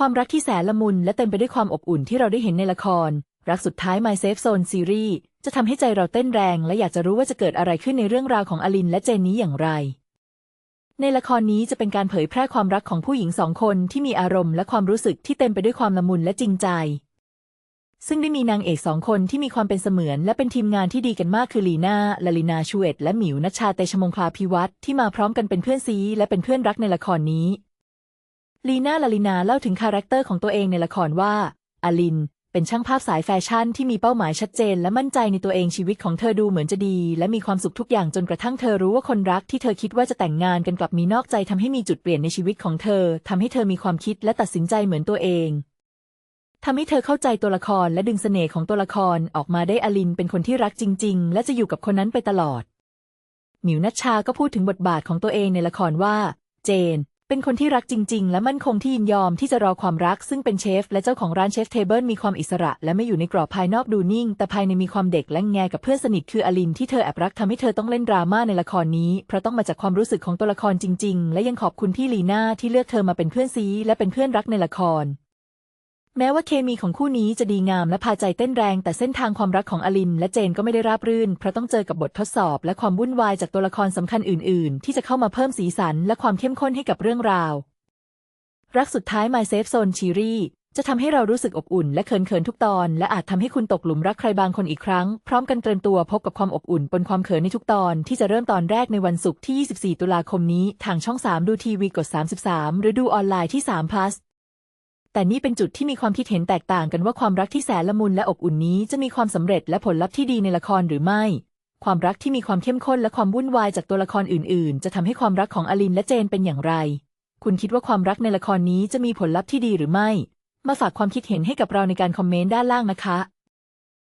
ความรักที่แสนละมุนและเต็มไปด้วยความอบอุ่นที่เราได้เห็นในละคร รักสุดท้าย My Safe Zone ซีรีส์จะทำให้ใจเราเต้นแรง และอยากจะรู้ว่าจะเกิดอะไรขึ้นในเรื่องราวของอลินและเจนนี้อย่างไร ในละครนี้จะเป็นการเผยแพร่ความรักของผู้หญิงสองคนที่มีอารมณ์และความรู้สึกที่เต็มไปด้วยความละมุนและจริงใจ ซึ่งได้มีนางเอกสองคนที่มีความเป็นเสมือน และเป็นทีมงานที่ดีกันมากคือลีน่าลลินาชูเอตและหมิวนัชชาเตชมงคลาภิวัตรที่มาพร้อมกันเป็นเพื่อนซีและเป็นเพื่อนรักในละครนี้ ลีน่าลาลินาเล่าถึงคาแรคเตอร์ของตัวเองในละครว่าอลิน เป็นช่างภาพสายแฟชั่นที่มีเป้าหมายชัดเจน และมั่นใจในตัวเองชีวิตของเธอดูเหมือนจะดี และมีความสุขทุกอย่างจนกระทั่งเธอรู้ว่าคนรักที่เธอคิดว่าจะแต่งงานกันกลับมีนอกใจทำให้มีจุดเปลี่ยนในชีวิตของเธอทำให้เธอมีความคิดและตัดสินใจเหมือนตัวเองทำให้เธอเข้าใจตัวละครและดึงเสน่ห์ของตัวละครออกมาได้อลินเป็นคนที่รักจริง ๆ และจะอยู่กับคนนั้นไปตลอดหมิวนัชชาก็พูดถึงบทบาทของตัวเองในละครว่า เจน เป็นคนที่รักจริง ๆ และมั่นคงที่ยินยอมที่จะรอความรัก ซึ่งเป็นเชฟ และเจ้าของร้านเชฟเทเบิลมีความอิสระ และไม่อยู่ในกรอบภายนอกดูนิ่ง แต่ภายในมีความเด็กและแงกับเพื่อนสนิทคืออลินที่เธอแอบรักทำให้เธอต้องเล่นดราม่าในละครนี้ เพราะต้องมาจากความรู้สึกของตัวละครจริง ๆ และยังขอบคุณพี่ลีน่าที่เลือกเธอมาเป็นเพื่อนซีและเป็นเพื่อนรักในละคร แม้ว่าเคมีของคู่นี้จะดีงามและพาใจเต้นแรง แต่เส้นทางความรักของอลินและเจนก็ไม่ได้ราบรื่น เพราะต้องเจอกับบททดสอบ และความวุ่นวายจากตัวละครสำคัญอื่น ๆ ที่จะเข้ามาเพิ่มสีสันและความเข้มข้นให้กับเรื่องราว รักสุดท้าย My Safe Zone ชีรีจะทำให้เรารู้สึกอบอุ่นและเขินๆทุกตอน และอาจทำให้คุณตกหลุมรักใครบางคนอีกครั้ง พร้อมกันเตรียมตัวพบกับความอบอุ่นปนความเขินในทุกตอน ที่จะเริ่มตอนแรกในวันศุกร์ที่ 24 ตุลาคมนี้ ทางช่อง 3 ดูทีวีกด 33 หรือดูออนไลน์ที่3 plus แต่นี่เป็นจุดที่มีความคิดเห็นแตกต่างกันว่าความรักที่แสนละมุนและอบอุ่นนี้จะมีความสำเร็จและผลลัพธ์ที่ดีในละครหรือไม่ ความรักที่มีความเข้มข้นและความวุ่นวายจากตัวละครอื่น ๆ จะทำให้ความรักของอลินและเจนเป็นอย่างไร คุณคิดว่าความรักในละครนี้จะมีผลลัพธ์ที่ดีหรือไม่ มาฝากความคิดเห็นให้กับเราในการคอมเมนต์ด้านล่างนะคะ